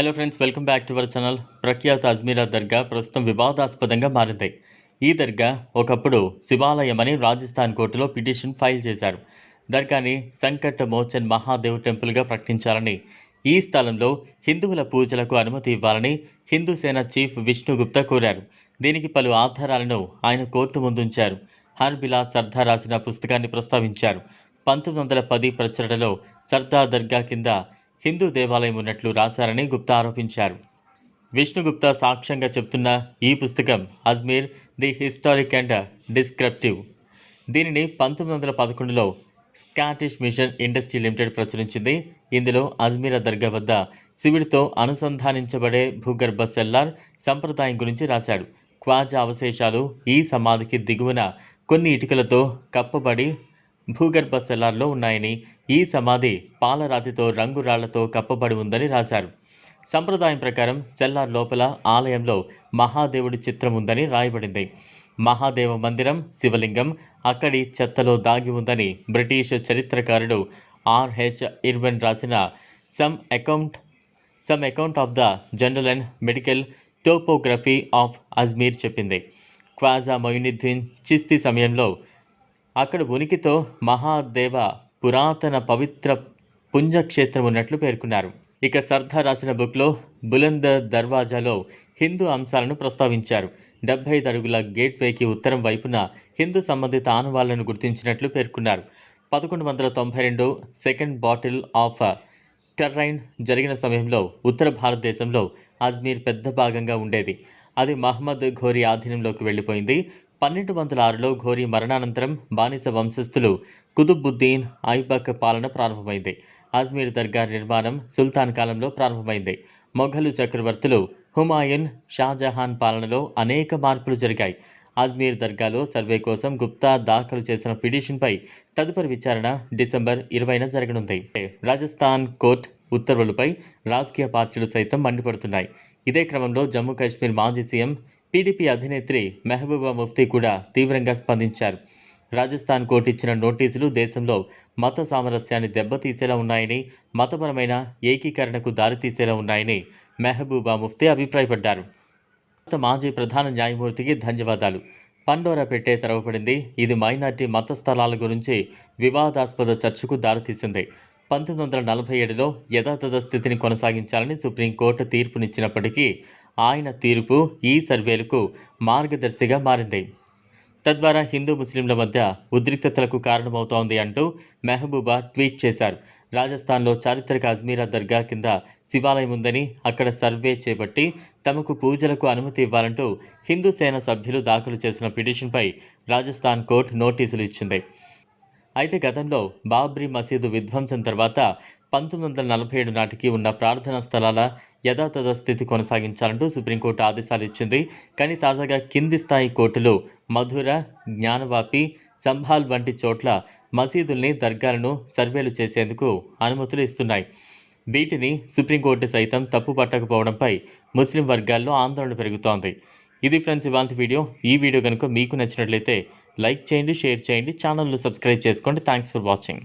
Hello friends welcome back to our channel ప్రఖ్యాత అజ్మీరా దర్గా ప్రస్తుతం వివాదాస్పదంగా మారింది. ఈ దర్గా ఒకప్పుడు శివాలయమని రాజస్థాన్ కోర్టులో పిటిషన్ ఫైల్ చేశారు. దర్గాని సంకట్ మోచన్ మహాదేవ్ టెంపుల్గా ప్రకటించాలని ఈ స్థలంలో హిందువుల పూజలకు అనుమతి ఇవ్వాలని హిందూ సేన చీఫ్ విష్ణుగుప్తా కోరారు. దీనికి పలు ఆధారాలను ఆయన కోర్టు ముందుంచారు. హర్బిలా సర్దార్ రాసిన పుస్తకాన్ని ప్రస్తావించారు. పంతొమ్మిది వందల పది ప్రచురణలో సర్దార్ దర్గా కింద హిందూ దేవాలయం ఉన్నట్లు రాశారని గుప్తా ఆరోపించారు. విష్ణుగుప్తా సాక్ష్యంగా చెప్తున్న ఈ పుస్తకం Ajmer the historic and descriptive. దీనిని పంతొమ్మిది వందల పదకొండులో స్కాటిష్ మిషన్ ఇండస్ట్రీ లిమిటెడ్ ప్రచురించింది. ఇందులో అజ్మీరా దర్గా వద్ద శివుడితో అనుసంధానించబడే భూగర్భ సెల్లార్ సంప్రదాయం గురించి రాశాడు. క్వాజ అవశేషాలు ఈ సమాధికి దిగువన కొన్ని ఇటుకలతో కప్పబడి భూగర్భ సెల్లార్లో ఉన్నాయని ఈ సమాధి పాలరాతితో రంగురాళ్ళతో కప్పబడి ఉందని రాశారు. సంప్రదాయం ప్రకారం సెల్లార్ లోపల ఆలయంలో మహాదేవుడి చిత్రం ఉందని రాయబడింది. మహాదేవ మందిరం శివలింగం అక్కడి చెత్తలో దాగి ఉందని బ్రిటిష్ చరిత్రకారుడు ఆర్హెచ్ ఇర్వెన్ రాసిన some account some account of the general and medical topography of Ajmer చెప్పింది. క్వాజా మొయినుద్దీన్ చిస్తీ సమయంలో అక్కడ ఉనికితో మహాదేవ పురాతన పవిత్ర పుంజక్షేత్రం ఉన్నట్లు పేర్కొన్నారు. ఇక సర్దార్ రాసిన బుక్లో బులంద దర్వాజాలో హిందూ అంశాలను ప్రస్తావించారు. డెబ్బై ఐదు అడుగుల గేట్వేకి ఉత్తరం వైపున హిందూ సంబంధిత ఆనవాళ్ళను గుర్తించినట్లు పేర్కొన్నారు. పదకొండు వందల తొంభై రెండు సెకండ్ బాటిల్ ఆఫ్ టెర్రైన్ జరిగిన సమయంలో ఉత్తర భారతదేశంలో అజ్మీర్ పెద్ద భాగంగా ఉండేది. అది మహమ్మద్ ఘోరీ ఆధీనంలోకి వెళ్ళిపోయింది. పన్నెండు వందల ఆరులో ఘోరీ మరణానంతరం బానిస వంశస్థులు కుతుబ్బుద్దీన్ ఐబక్ పాలన ప్రారంభమైంది. అజ్మీర్ దర్గా నిర్మాణం సుల్తాన్ కాలంలో ప్రారంభమైంది. మొఘలు చక్రవర్తులు హుమాయూన్ షాజహాన్ పాలనలో అనేక మార్పులు జరిగాయి. అజ్మీర్ దర్గాలో సర్వే కోసం గుప్తా దాఖలు చేసిన పిటిషన్పై తదుపరి విచారణ డిసెంబర్ ఇరవైన జరగనుంది. రాజస్థాన్ కోర్ట్ ఉత్తర్వులపై రాజకీయ పార్టీలు సైతం మండిపడుతున్నాయి. ఇదే క్రమంలో జమ్మూ కాశ్మీర్ మాజీ సీఎం పీడీపీ అధినేత్రి మెహబూబా ముఫ్తీ కూడా తీవ్రంగా స్పందించారు. రాజస్థాన్ కోర్టు ఇచ్చిన నోటీసులు దేశంలో మత సామరస్యాన్ని దెబ్బతీసేలా ఉన్నాయని మతపరమైన ఏకీకరణకు దారితీసేలా ఉన్నాయని మెహబూబా ముఫ్తీ అభిప్రాయపడ్డారు. గత మాజీ ప్రధాన న్యాయమూర్తికి ధన్యవాదాలు. పండోరా పెట్టే తెరవబడింది ఇది మైనార్టీ మత స్థలాల గురించి వివాదాస్పద చర్చకు దారితీసింది. పంతొమ్మిది వందల నలభై ఏడులో యథాతథ స్థితిని కొనసాగించాలని సుప్రీంకోర్టు తీర్పునిచ్చినప్పటికీ ఆయన తీర్పు ఈ సర్వేలకు మార్గదర్శిగా మారింది. తద్వారా హిందూ ముస్లింల మధ్య ఉద్రిక్తతలకు కారణమవుతోంది అంటూ మెహబూబా ట్వీట్ చేశారు. రాజస్థాన్లో చారిత్రక అజ్మీరా దర్గా కింద శివాలయం ఉందని అక్కడ సర్వే చేపట్టి తమకు పూజలకు అనుమతి ఇవ్వాలంటూ హిందూ సేన సభ్యులు దాఖలు చేసిన పిటిషన్పై రాజస్థాన్ కోర్టు నోటీసులు ఇచ్చింది. అయితే గతంలో బాబ్రీ మసీదు విధ్వంసం తర్వాత పంతొమ్మిది వందల నలభై ఏడు నాటికి ఉన్న ప్రార్థనా స్థలాల యథాతథ స్థితి కొనసాగించాలంటూ సుప్రీంకోర్టు ఆదేశాలు ఇచ్చింది. కానీ తాజాగా కింది స్థాయి కోర్టులు మధుర జ్ఞానవాపి సంభాల్ వంటి చోట్ల మసీదుల్ని దర్గాలను సర్వేలు చేసేందుకు అనుమతులు ఇస్తున్నాయి. వీటిని సుప్రీంకోర్టు సైతం తప్పు పట్టకపోవడంపై ముస్లిం వర్గాల్లో ఆందోళన పెరుగుతోంది. ఇది ఫ్రెండ్స్ ఇవాంటి వీడియో. ఈ వీడియో కనుక మీకు నచ్చినట్లయితే లైక్ చేయండి షేర్ చేయండి ఛానల్ను సబ్స్క్రైబ్ చేసుకోండి. Thanks for watching.